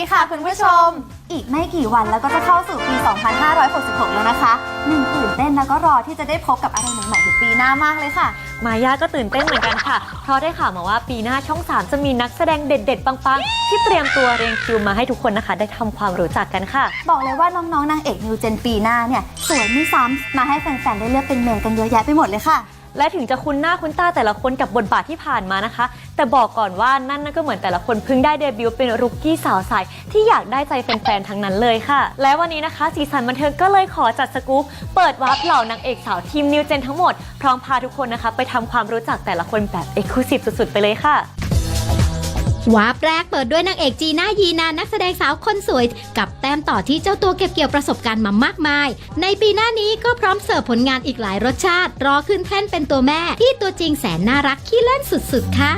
ดีค่ะคุณผู้ชม อีกไม่กี่วันแล้วก็จะเข้าสู่ปี 2566 แล้วนะคะหนึ่งตื่นเต้นแล้วก็รอที่จะได้พบกับอะไรใหม่ๆในปีหน้ามากเลยค่ะ มายาก็ตื่นเต้นเหมือนกันค่ะ เพราะได้ข่าวมาว่าปีหน้าช่อง 3 จะมีนักแสดงเด็ด ๆ ปัง ๆ ที่เตรียมตัวเรียงคิวมาให้ทุกคนนะคะ ได้ทำความรู้จักกันค่ะ บอกเลยว่าน้องๆนางเอกนิวเจนปีหน้าเนี่ยสวยไม่ซ้ำมาให้แฟนๆได้เลือกเป็นเมนกันเยอะแยะไปหมดเลยค่ะ และถึงจะคุ้นหน้าคุ้นตาแต่ละคนกับบทบาทที่ผ่านมานะคะ แต่บอกก่อนว่านั่นก็เหมือนแต่ละคนเพิ่งได้เดบิวต์เป็นรุกกี้สาวใสที่อยากได้ใจแฟนๆทั้งนั้นเลยค่ะ และวันนี้นะคะสีสันบันเทิงก็เลยขอจัดสกู๊ปเปิดวาร์ปเหล่านางเอกสาวทีมนิวเจนทั้งหมดพร้อมพาทุกคนนะคะไปทำความรู้จักแต่ละคนแบบเอ็กซ์คลูซีฟสุดๆ ไปเลยค่ะ วาร์ปแรกเปิดด้วยนางเอกจีน่ายีนานักแสดงสาวคนสวย กับแต้มต่อที่เจ้าตัวเก็บเกี่ยวประสบการณ์มามากมาย ในปีหน้านี้ก็พร้อมเสิร์ฟผลงานอีกหลายรสชาติ รอขึ้นแท่นเป็นตัวแม่ที่ตัวจริงแสนน่ารักขี้เล่นสุดๆค่ะ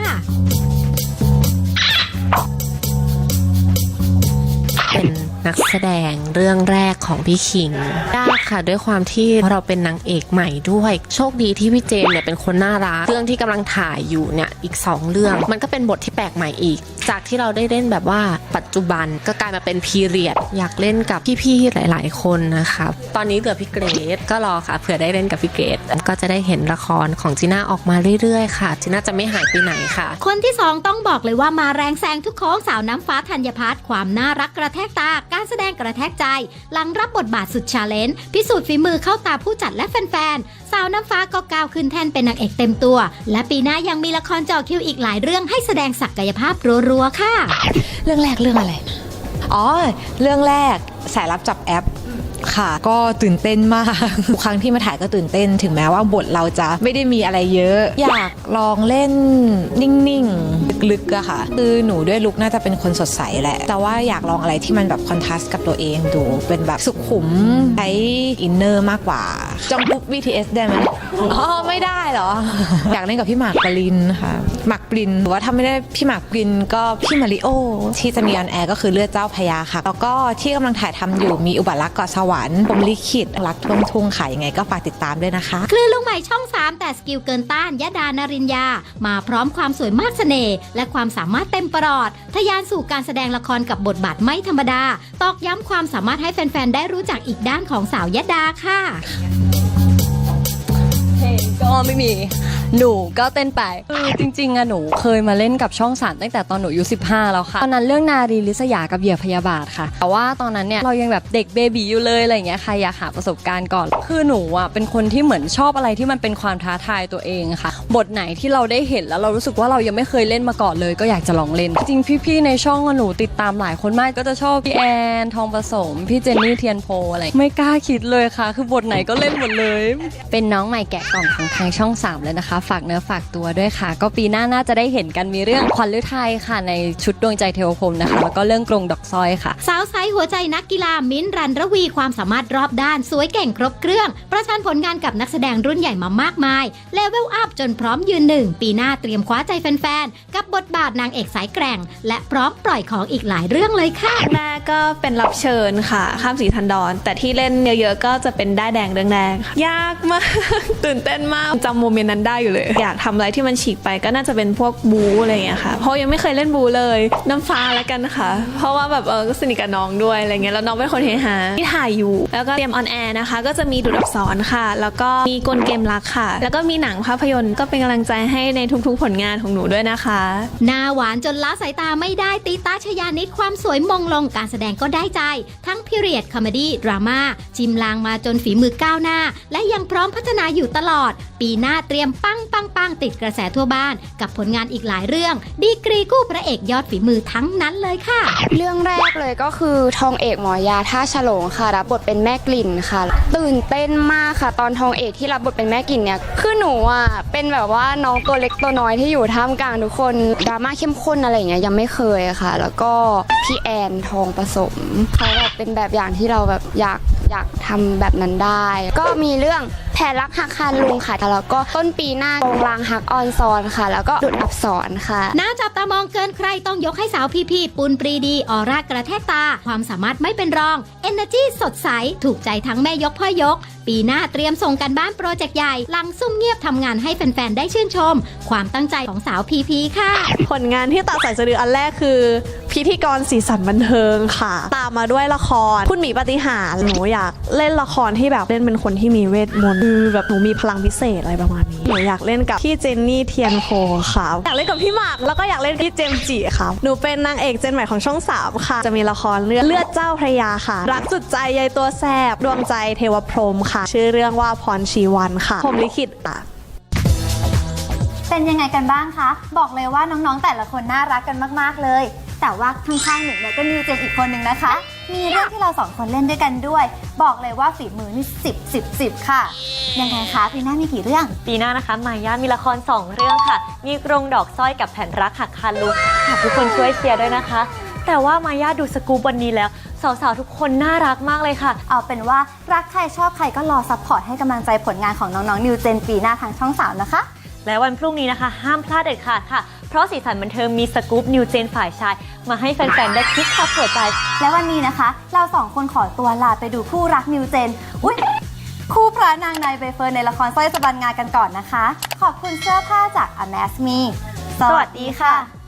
เป็น นักแสดงเรื่องแรกของพี่คิงยากค่ะด้วยความที่เราเป็นนางเอกใหม่ด้วย โชคดีที่พี่เจมเนี่ยเป็นคนน่ารักเรื่องที่กำลังถ่ายอยู่เนี่ยอีก 2 เรื่อง มันก็เป็นบทที่แปลกใหม่อีก จากที่เราได้เล่นแบบว่าปัจจุบันก็กลายมาเป็นพีเรียดอยากเล่นกับพี่ๆหลาย ๆ คนนะคะตอนนี้เหลือพี่เกรดก็รอค่ะเผื่อได้เล่นกับพี่เกรดก็จะได้เห็นละครของจีน่าออกมาเรื่อยๆค่ะจีน่าจะไม่หายไปไหนค่ะ คนที่สองต้องบอกเลยว่ามาแรงแซงทุกโค้งสาวน้ำฟ้าธัญพัฒน์ความน่ารักกระแทกตาการแสดงกระแทกใจ หลังรับบทบาทสุดชาเลนจ์พิสูจน์ฝีมือเข้าตาผู้จัดและแฟนๆ สาวน้ำฟ้าก็ก้าวขึ้นแท่นเป็นนางเอกเต็มตัว และปีหน้ายังมีละครจ่อคิวอีกหลายเรื่องให้แสดงศักยภาพรัวๆค่ะ เรื่องแรกเรื่องอะไร อ๋อ เรื่องแรกสายลับจับแอป ค่ะ ก็ตื่นเต้นมากทุกครั้งที่มาถ่ายก็ตื่นเต้น ถึงแม้ว่าบทเราจะไม่ได้มีอะไรเยอะ อยากลองเล่นนิ่งๆ ลึกๆอะค่ะ คือหนูด้วยลุกน่าจะเป็นคนสดใสแหละ แต่ว่าอยากลองอะไรที่มันแบบคอนทราสต์กับตัวเองดู เป็นแบบสุขุมใช้อินเนอร์มากกว่า จองปุ๊บ BTS ได้ไหมอ๋อไม่ได้เหรอ อยากเล่นกับพี่หมากปรินค่ะหมากปรินหรือว่าถ้าไม่ได้พี่หมากปรินก็พี่มาริโอ ที่จะมีออนแอร์ก็คือเลือดเจ้าพระยาค่ะ แล้วก็ที่กำลังถ่ายทำอยู่มีอุบัติรักเกาะสวรรค์ผมลิขิตรักท่วมทุ่งค่ะยังไงก็ฝากติดตามด้วยนะคะ คลื่นลูกใหม่ช่อง 3 แต่สกิลเกินต้านยะดานารินยามาพร้อมความสวยมากเสน่ห์และความสามารถเต็มปรอด ทะยานสู่การแสดงละครกับบทบาทไม่ธรรมดา ตอกย้ำความสามารถให้แฟนๆได้รู้จักอีกด้านของสาวยะดาค่ะเพลง ก็ไม่มี หนูก็เต้นไปคือจริงๆอะหนูเคยมาเล่นกับช่องสามตั้งแต่ตอนหนูอายุ15 แล้วค่ะ ตอนนั้นเรื่องนารีลิษยากับเหยื่อพยาบาทค่ะ แต่ว่าตอนนั้นเนี่ยเรายังแบบเด็กเบบีอยู่เลยอะไรอย่างเงี้ยใครอยากหาประสบการณ์ก่อน คือหนูอะเป็นคนที่เหมือนชอบอะไรที่มันเป็นความท้าทายตัวเองค่ะ บทไหนที่เราได้เห็นแล้วเรารู้สึกว่าเรายังไม่เคยเล่นมาก่อนเลย ก็อยากจะลองเล่น จริงๆพี่ๆในช่องอะหนูติดตามหลายคนมากก็จะชอบพี่แอนทองผสมพี่เจนนี่เทียนโพอะไรไม่กล้าคิดเลยค่ะ คือบทไหนก็เล่นหมดเลย เป็นน้องใหม่แกะกล่องของทางช่อง3เลยนะคะฝากเนื้อฝากตัวด้วยค่ะ ก็ปีหน้าน่าจะได้เห็นกันมีเรื่องควันฤทัยค่ะ ในชุดดวงใจเทวพรหมนะคะ แล้วก็เรื่องกรงดอกซอยค่ะ สาวไซส์หัวใจนักกีฬามิ้นท์รันระวีความสามารถรอบด้านสวยเก่งครบเครื่อง ประชันผลงานกับนักแสดงรุ่นใหญ่มามากมายเลเวลอัพจนพร้อมยืนหนึ่งปีหน้าเตรียมคว้าใจแฟนๆ กับบทบาทนางเอกสายแกร่ง และพร้อมปล่อยของอีกหลายเรื่องเลยค่ะแรกก็เป็นรับเชิญค่ะข้ามสีทันดอน แต่ที่เล่นเยอะๆก็จะเป็นได้ายแดงเรื่องแรกค่ะยากมาก ตื่นเต้นมากจำโมเมนต์นั้นได้อยู่เลย อยากทำอะไรที่มันฉีกไปก็น่าจะเป็นพวกบูอะไรอย่างเงี้ยค่ะ เพราะยังไม่เคยเล่นบูเลย น้ำฟ้าแล้วกันค่ะ เพราะว่าแบบเออก็สนิทกับน้องด้วยอะไรเงี้ยแล้วน้องเป็นคนเฮฮาที่ถ่ายอยู่ แล้วก็เตรียมออนแอร์นะคะ ก็จะมีดูดอักษรค่ะ แล้วก็มีกลเกมรักค่ะ แล้วก็มีหนังภาพยนตร์ก็เป็นกำลังใจให้ในทุกๆผลงานของหนูด้วยนะคะหน้าหวานจนละสายตาไม่ได้ตีตาชยานิดความสวยมงลงการแสดงก็ได้ใจ ทั้งพิเรียดคอมเมดี้ดราม่าจิมลางมาจนฝีมือก้าวหน้า และยังพร้อมพัฒนาอยู่ตลอด ปีหน้าเตรียมปังปังปังติดกระแสทั่วบ้าน กับผลงานอีกหลายเรื่อง ดีกรีคู่พระเอกยอดฝีมือทั้งนั้นเลยค่ะ เรื่องแรกเลยก็คือทองเอกหมอยาท่าฉลงค่ะรับบทเป็นแม่กลิ่นค่ะ ตื่นเต้นมากค่ะ ตอนทองเอกที่รับบทเป็นแม่กลิ่นเนี่ยคือหนูอะเป็นแบบว่าน้องตัวเล็กตัวน้อยที่อยู่ท่ามกลางทุกคนดราม่าเข้มข้นอะไรอย่างเงี้ยยังไม่เคยค่ะ แล้วก็พี่แอนทองผสมเขาแบบเป็นแบบอย่างที่เราแบบอยากอยากทำแบบนั้นได้ ก็มีเรื่อง ผนรักหักคานลุงค่ะ แล้วก็ต้นปีหน้าโรงรางหักออนซอนค่ะ แล้วก็ดุดอับสอนค่ะน่าจับตามองเกินใครต้องยกให้สาวพีพีปุณปรีดีออร่ากระแทกตา ความสามารถไม่เป็นรอง Energy สดใส ถูกใจทั้งแม่ยกพ่อยก ปีหน้าเตรียมส่งกันบ้านโปรเจกต์ใหญ่หลังซุ่มเงียบทำงานให้แฟน ๆ ได้ชื่นชม ความตั้งใจของสาวพีพีค่ะ ผลงานที่ตาใส่สะดืออันแรกคือ พิธีกรสีสันบันเทิงค่ะ ตามมาด้วยละครคุณหมีปฏิหารย์หนูอยากเล่นละครที่แบบเล่นเป็นคนที่มีเวทมนต์คือแบบหนูมีพลังพิเศษอะไรประมาณนี้หนูอยากเล่นกับพี่เจนนี่เทียนโพค่ะอยากเล่นกับพี่หมากแล้วก็อยากเล่นกับพี่เจมส์จิค่ะหนูเป็นนางเอกเจนใหม่ของช่องสามค่ะ จะมีละครเรื่องเลือดเจ้าพระยาค่ะ รักจุดใจยายตัวแสบดวงใจเทวพรหมค่ะ ชื่อเรื่องว่าพรชีวันค่ะผมลิขิตอะเป็นยังไงกันบ้างคะ บอกเลยว่าน้องๆ แต่ละคนน่ารักกันมาก ๆ เลย แต่ว่าข้างๆหนูเนี่ยก็นิวเจนอีกคนนึงนะคะ มีเรื่องที่เราสองคนเล่นด้วยกันด้วย บอกเลยว่าฝีมือนี่สิบสิบสิบค่ะ ยังไงคะปีหน้ามีกี่เรื่อง ปีหน้านะคะมายามีละคร 2 เรื่องค่ะ มีกรงดอกสร้อยกับแผ่นรักหักคาลุฝากทุกคนช่วยเชียร์ด้วยนะคะ แต่ว่ามายาดูสกู๊ปวันนี้แล้ว สาวๆทุกคนน่ารักมากเลยค่ะ เอาเป็นว่ารักใครชอบใครก็รอซัพพอร์ตให้กำลังใจผลงานของน้องๆนิวเจนปีหน้าทางช่องสามนะคะ และวันพรุ่งนี้นะคะ ห้ามพลาดเด็ดขาดค่ะ เพราะสีสันบันเทิงมีสกู๊ปนิวเจนฝ่ายชาย มาให้แฟนๆ ได้คลิกคับหัวใจ และวันนี้นะคะ เราสองคนขอตัวลาไปดูคู่รักนิวเจน อุ้ยคู่พระนางนายใบเฟิร์นในละครสร้อยสบันงานกันก่อนนะคะ ขอบคุณเสื้อผ้าจาก a m a s Me สวัสดีค่ะ